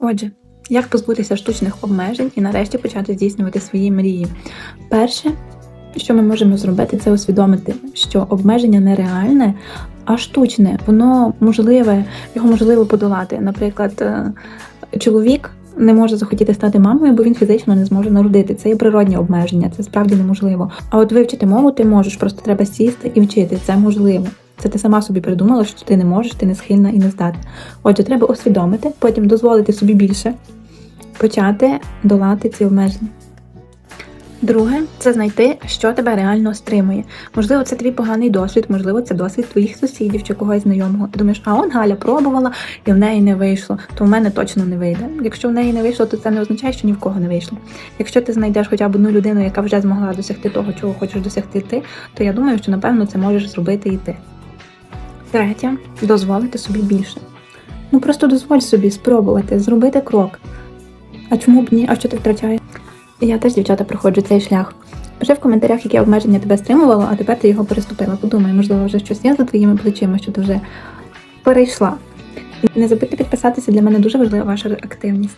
Отже, як позбутися штучних обмежень і нарешті почати здійснювати свої мрії? Перше, що ми можемо зробити, це усвідомити, що обмеження не реальне, а штучне. Воно можливе, його можливо подолати. Наприклад, е, чоловік не може захотіти стати мамою, бо він фізично не зможе народити. Це є природні обмеження, це справді неможливо. А от вивчити мову ти можеш, просто треба сісти і вчити. Це можливо. Це ти сама собі придумала, що ти не можеш, ти не схильна і не здатна. Отже, треба усвідомити, потім дозволити собі більше, почати долати ці обмеження. Друге, це знайти, що тебе реально стримує. Можливо, це твій поганий досвід, можливо, це досвід твоїх сусідів чи когось знайомого. Ти думаєш, а он Галя пробувала і в неї не вийшло, то в мене точно не вийде. Якщо в неї не вийшло, то це не означає, що ні в кого не вийшло. Якщо ти знайдеш хоча б одну людину, яка вже змогла досягти того, чого хочеш досягти ти, то я думаю, що напевно це можеш зробити і ти. Третє дозволити собі більше. Ну просто дозволь собі спробувати, зробити крок. А чому б ні? А що ти втрачаєш? Я теж, дівчата, проходжу цей шлях. Пиши в коментарях, яке обмеження тебе стримувало, а тепер ти його переступила. Подумай, можливо, вже щось є за твоїми плечима, що ти вже перейшла. Не забудьте підписатися, для мене дуже важлива ваша активність.